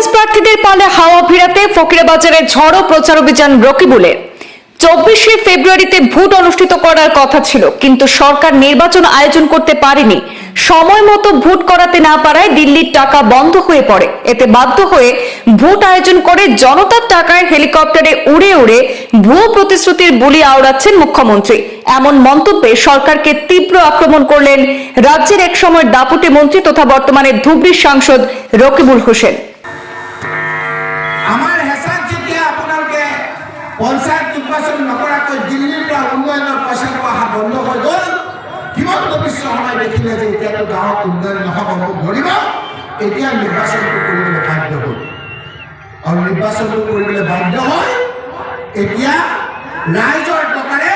কংগ্রেস প্রার্থীদের পালে হাওয়া ভিড়াতে ফকিরাবাজারে ঝড়ো প্রচার অভিযান রকিবুলের চব্বিশে ফেব্রুয়ারিতে ভোট অনুষ্ঠিত করার কথা ছিল, কিন্তু সরকার নির্বাচন আয়োজন করতে পারেনি। সময় মতো ভোট করাতে না পারায় দিল্লির টাকা বন্ধ হয়ে পড়ে। এতে বাধ্য হয়ে ভোট আয়োজন করে জনতার টাকায় হেলিকপ্টারে উড়ে উড়ে ভুয়ো প্রতিশ্রুতির বুলি আওড়াচ্ছেন মুখ্যমন্ত্রী। এমন মন্তব্যে সরকারকে তীব্র আক্রমণ করলেন রাজ্যের এক সময় দাপুটে মন্ত্রী তথা বর্তমানে ধুবড়ির সাংসদ রকিবুল হোসেন। পঞ্চায়ত নিৰ্বাচন নকৰাকৈ দিল্লীৰ পৰা উন্নয়নৰ পইচাটো অহা বন্ধ হৈ গ'ল। হিমন্ত বিশ্ব শৰ্মাই দেখিলে যে এতিয়াতো গাঁৱত উন্নয়ন নহ'ব মোক ধৰিব। এতিয়া নিৰ্বাচনটো কৰিবলৈ বাধ্য হ'ল। আৰু নিৰ্বাচনটো কৰিবলৈ বাধ্য হৈ এতিয়া ৰাইজৰ টকাৰে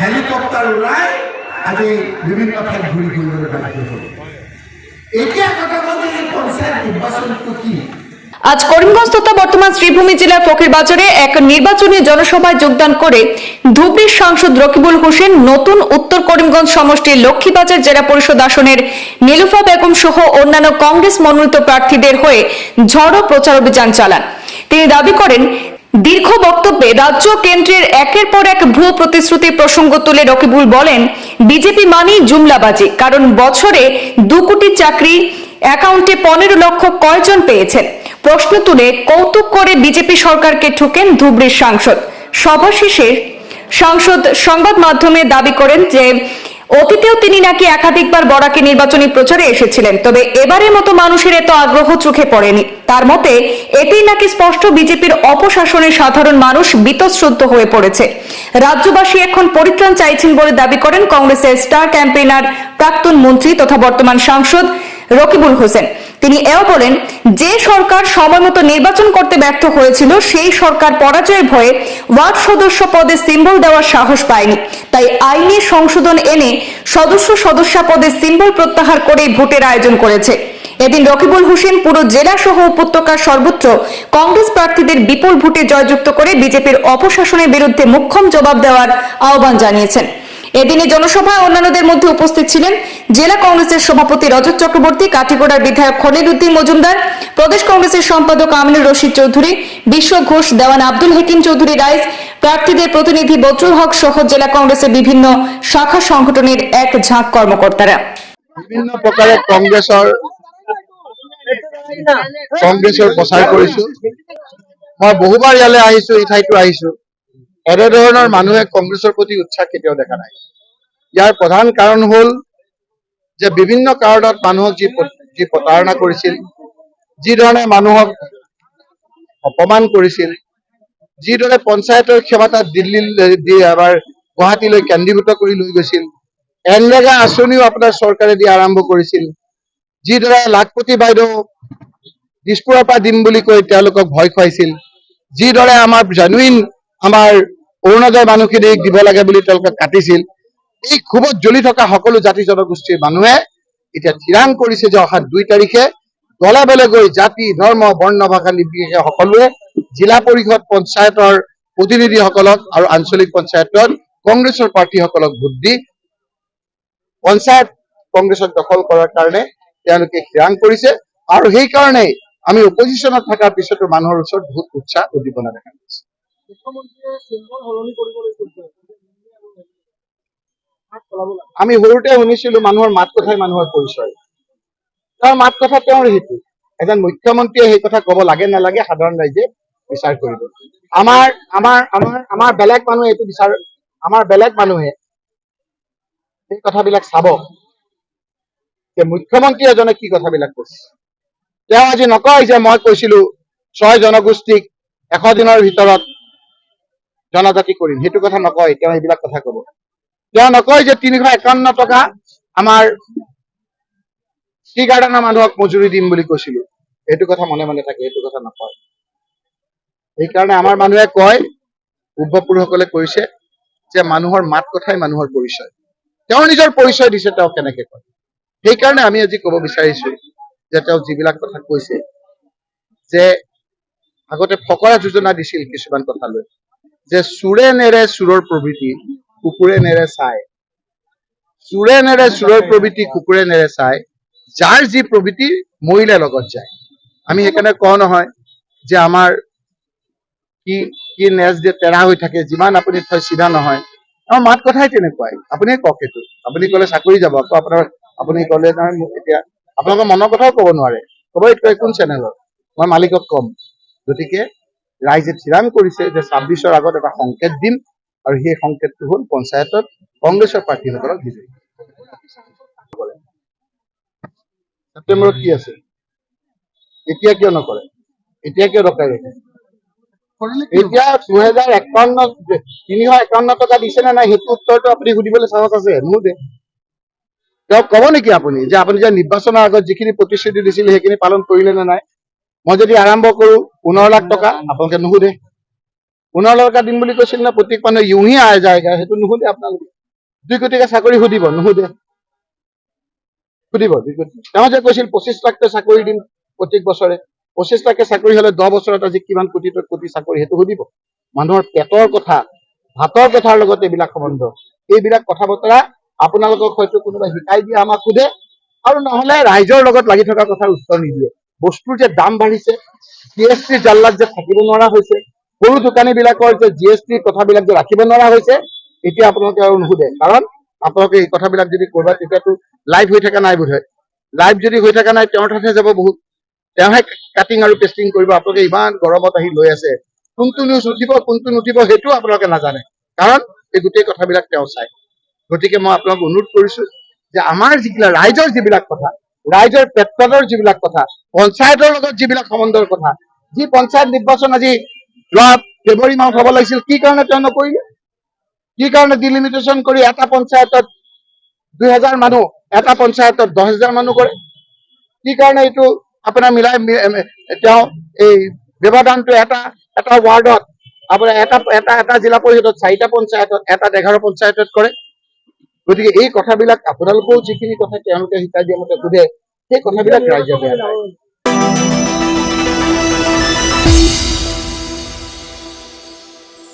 হেলিকপ্টাৰ উৰাই আজি বিভিন্ন ঠাইত ঘূৰি ফুৰিবলৈ বাধ্য হ'ল। এতিয়া কথা হ'ল যে এই পঞ্চায়ত নিৰ্বাচনটো কি? আজ করিমগঞ্জ তথা বর্তমান শ্রীভূমি জেলার ফকিরবাজারে এক নির্বাচনী জনসভায় যোগদান করে ধুবড়ির সাংসদ রকিবুল হোসেন নতুন উত্তর করিমগঞ্জ সমষ্টির লক্ষ্মীবাজার জেলা পরিষদ আসনের নীলুফা বেগম সহ অন্যান্য কংগ্রেস মনোনীত প্রার্থীদের হয়ে ঝড়ো প্রচার অভিযান চালান। তিনি দাবি করেন, দীর্ঘ বক্তব্যে রাজ্য কেন্দ্রের একের পর এক ভুয়ো প্রতিশ্রুতির প্রসঙ্গ তুলে রকিবুল বলেন, বিজেপি মানেই জুমলাবাজি, কারণ বছরে দু কোটি চাকরি, অ্যাকাউন্টে পনেরো লক্ষ কয়জন পেয়েছেন। প্রশ্ন তুলে কৌতুক করে বিজেপি সরকারকে ঠুকেন ধুবড়ির সাংসদ। সভা শেষে সাংসদ সংবাদ মাধ্যমে দাবি করেন যে, অতীতেও তিনি নাকি একাধিকবার বরাকে নির্বাচনী প্রচারে এসেছিলেন, তবে এবারের মতো মানুষের এত আগ্রহ চোখে পড়েনি। তার মতে, এতেই নাকি স্পষ্ট বিজেপির অপশাসনে সাধারণ মানুষ বীতশ্রদ্ধ হয়ে পড়েছে। রাজ্যবাসী এখন পরিত্রাণ চাইছেন বলে দাবি করেন কংগ্রেসের স্টার ক্যাম্পেইনার প্রাক্তন মন্ত্রী তথা বর্তমান সাংসদ রকিবুল হোসেন। তিনি এও বলেন, যে সরকার সময়মতো নির্বাচন করতে ব্যর্থ হয়েছিল, সেই সরকার পরাজয়ের ভয়ে ওয়ার্ড সদস্য পদে সিম্বল দেওয়ার সাহস পায়নি। তাই আইনি সংশোধন এনে সদস্য সদস্যা পদে সিম্বল প্রত্যাহার করে ভোটের আয়োজন করেছে। এদিন রকিবুল হোসেন পুরো জেলা সহ উপত্যকার সর্বত্র কংগ্রেস প্রার্থীদের বিপুল ভোটে জয়যুক্ত করে বিজেপির অপশাসনের বিরুদ্ধে মুখ্যম জবাব দেওয়ার আহ্বান জানিয়েছেন। এদিনে জনসভায় অন্যান্যদের মধ্যে উপস্থিত ছিলেন জেলা কংগ্রেসের সভাপতি রজত চক্রবর্তী, কাঠিগোড়ার বিধায়ক খলিল উদ্দিন মজুমদার, প্রদেশ কংগ্রেসের সম্পাদক আমিনুর রশিদ চৌধুরী, বিশ্ব ঘোষ দেওয়ান আব্দুল হাকিম চৌধুরী রাইস, প্রার্থীদের প্রতিনিধি বদরুল হক সহ জেলা কংগ্রেসের বিভিন্ন শাখা সংগঠনের এক ঝাঁক কর্মকর্তারা। বিভিন্ন প্ৰকাৰে কংগ্ৰেছৰ কংগ্ৰেছৰ প্ৰচাৰ কৰিছো মই বহুবাৰ ইয়ালৈ আহিছো এই ঠাইতো আহিছো এনেধৰণৰ মানুহে কংগ্ৰেছৰ প্ৰতি উৎসাহ কেতিয়াও দেখা নাই। ইয়াৰ প্ৰধান কাৰণ হ'ল যে বিভিন্ন কাৰণত মানুহক যি যি প্ৰতাৰণা কৰিছিল যিধৰণে অপমান কৰিছিল, যিদৰে পঞ্চায়তৰ ক্ষমতা দিল্লীলৈ দি আমাৰ গুৱাহাটীলৈ কেন্দ্ৰীভূত কৰি লৈ গৈছিল, এনৰেগা আঁচনিও আপোনাৰ চৰকাৰে দিয়া আৰম্ভ কৰিছিল, যিদৰে লাখপতি বাইদেউ দিছপুৰৰ পৰা দিম বুলি কৈ তেওঁলোকক ভয় খুৱাইছিল, যিদৰে আমাৰ জেনুইন আমাৰ অৰুণোদয় মানুহখিনিক দিব লাগে বুলি তেওঁলোকে কাটিছিল এই ক্ষোভত জ্বলি থকা সকলো জাতি জনগোষ্ঠীৰ মানুহে এতিয়া থিৰাং কৰিছে যে অহা দুই তাৰিখে দলে বলে গৈ জাতি, ধৰ্ম, বৰ্ণ, ভাষা নিৰ্বিশেষে সকলোৱে জিলা পৰিষদ পঞ্চায়তৰ প্ৰতিনিধিসকলক আৰু আঞ্চলিক পঞ্চায়তত কংগ্ৰেছৰ প্ৰাৰ্থীসকলক ভোট দি পঞ্চায়ত কংগ্ৰেছক দখল কৰাৰ কাৰণে তেওঁলোকে থিৰাং কৰিছে আৰু সেইকাৰণেই আমি অপজিশ্যনত থকাৰ পিছতো মানুহৰ ওচৰত বহুত উৎসাহ উদ্দীপনা দেখা গৈছে। আমি সৰুতে শুনিছিলো মানুহৰ মাত কথাই মানুহৰ পৰিচয়। তেওঁৰ মাত কথা তেওঁৰ সেইটো এজন মুখ্যমন্ত্ৰীয়ে সেই কথা কব লাগে নালাগে সাধাৰণ ৰাইজে বিচাৰ কৰিব। আমাৰ আমাৰ আমাৰ আমাৰ বেলেগ মানুহে এইটো বিচাৰ আমাৰ বেলেগ মানুহে সেই কথাবিলাক চাব যে মুখ্যমন্ত্ৰী এজনে কি কথাবিলাক কৈছে। তেওঁ আজি নকয় যে মই কৈছিলো ছয় জনগোষ্ঠীক এশ দিনৰ ভিতৰত জনজাতি কৰিম। সেইটো কথা নকয় তেওঁ এইবিলাক কথা কব। তেওঁ নকয় যে তিনিশ একাৱন্ন টকা আমাৰ টি গাৰ্ডেনৰ মানুহক মজুৰি দিম বুলি কৈছিলো। এইটো কথা মনে মনে থাকে, এইটো কথা নকয়। সেইকাৰণে আমাৰ মানুহে কয় পূৰ্বপুৰুষসকলে কৈছে যে মানুহৰ মাত কথাই মানুহৰ পৰিচয়। তেওঁৰ নিজৰ পৰিচয় দিছে, তেওঁ কেনেকে কয়। সেইকাৰণে আমি আজি ক'ব বিচাৰিছো যে তেওঁ যিবিলাক কথা কৈছে, যে আগতে ফকৰা যোজনা দিছিল কিছুমান কথা লৈ, যে চোৰে নেৰে চোৰৰ প্ৰভৃতি কুকুৰে নেৰে চাই চোৰে নেৰে চোৰৰ প্ৰভৃতি, কুকুৰে নেৰে চাই যাৰ যি প্ৰভৃতি, মৰিলে লগত যায়। আমি সেইকাৰণে কওঁ নহয় যে আমাৰ কি কি নেজ যে তেৰা হৈ থাকে, যিমান আপুনি থয় চিধা নহয়। আমাৰ মাত কথাই তেনেকুৱাই। আপুনি কওক সেইটো। আপুনি ক'লে চাকৰি যাব, আকৌ আপোনাৰ, আপুনি ক'লে নহয়, মোক এতিয়া আপোনালোকৰ মনৰ কথাও ক'ব নোৱাৰে। ক'ব এইটো কোন চেনেলৰ? মই মালিকক ক'ম। গতিকে, ৰাইজে থিৰাং কৰিছে যে ছাব্বিছৰ আগত এটা সংকেত দিম। আৰু সেই সংকেতটো হ'ল পঞ্চায়তত কংগ্ৰেছৰ প্ৰাৰ্থীসকলক বিজয়ী। ছেপ্টেম্বৰত কি আছে? এতিয়া কিয় নকৰে? এতিয়া কিয় ৰখাই ৰাখে এতিয়া দুহেজাৰ একাৱন্ন, তিনিশ একাৱন্ন টকা দিছে নে নাই সেইটো উত্তৰটো আপুনি সুধিবলৈ সাহস আছে নোসোধে তেওঁক ক'ব নেকি আপুনি যে আপুনি যে নিৰ্বাচনৰ আগত যিখিনি প্ৰতিশ্ৰুতি দিছিল সেইখিনি পালন কৰিলে নে নাই? মই যদি আৰম্ভ কৰো পোন্ধৰ লাখ টকা, আপোনালোকে নুসুধে। লাখ টকা বুলি কৈছিল ন প্ৰত্যেক মানুহে ইউহি আয় যায় সেইটো নুসুধে আপোনালোকে। দুই কোটিকে চাকৰি সুধিব নুসুধে সুধিব, দুই কোটি। তেওঁ যে কৈছিল, পঁচিছ লাখকে চাকৰি দিম প্ৰত্যেক বছৰে। পঁচিছ লাখকে চাকৰি হলে দহ বছৰত আজি কিমান কোটি কোটি চাকৰি, সেইটো সুধিব। মানুহৰ পেটৰ কথা, ভাতৰ কথাৰ লগত এইবিলাক সম্বন্ধ। এইবিলাক কথা বতৰা আপোনালোকক হয়তো কোনোবাই শিকাই দিয়ে, আমাক সোধে। আৰু নহলে ৰাইজৰ লগত লাগি থকা কথাৰ উত্তৰ নিদিয়ে। বস্তুৰ যে দাম বাঢ়িছে জি এছ টিৰ জাল্লাত যে থাকিব নোৱাৰা হৈছে সৰু দোকানী বিলাকৰ যে জি এছ টিৰ কথাবিলাক যে ৰাখিব নোৱাৰা হৈছে, এতিয়া আপোনালোকে আৰু নুসুধে কাৰণ আপোনালোকে এই কথাবিলাক যদি কৰবাত তেতিয়াতো লাইভ হৈ থকা নাই বোধহয়। লাইভ যদি হৈ থকা নাই, তেওঁৰ তাতহে যাব বহুত। তেওঁহে কাটিং আৰু পেষ্টিং কৰিব, আপোনালোকে ইমান গৰমত আহি লৈ আছে। কোনটো নিউজ উঠিব, কোনটো নুঠিব সেইটোও আপোনালোকে নাজানে। কাৰণ এই গোটেই কথাবিলাক তেওঁ চায়। গতিকে মই আপোনালোক অনুৰোধ কৰিছো যে আমাৰ যিবিলাক ৰাইজৰ যিবিলাক কথা, ৰাইজৰ পেট্ৰলৰ যিবিলাক কথা, পঞ্চায়তৰ লগত যিবিলাক সম্বন্ধৰ কথা, যি পঞ্চায়ত নিৰ্বাচন আজি যোৱা ফেব্ৰুৱাৰী মাহত হ'ব লাগিছিল, কি কাৰণে তেওঁ নকৰিলে কি কাৰণে ডিলিমিটেশ্যন কৰি এটা পঞ্চায়তত দুহেজাৰ মানুহ এটা পঞ্চায়তত দহ হাজাৰ মানুহ কৰে। কি কাৰণে এইটো আপোনাৰ মিলাই তেওঁ এই ব্যৱধানটো এটা এটা ৱাৰ্ডত, আপোনাৰ এটা এটা এটা জিলা পৰিষদত, চাৰিটা পঞ্চায়তত, এটা এঘাৰ পঞ্চায়তত কৰে। গতিকে এই কথাবিলাক আপোনালোকেও যিখিনি কথা তেওঁলোকে শিকাই দিয়া মতে সোধে, সেই কথাবিলাক ৰাইজে বেয়া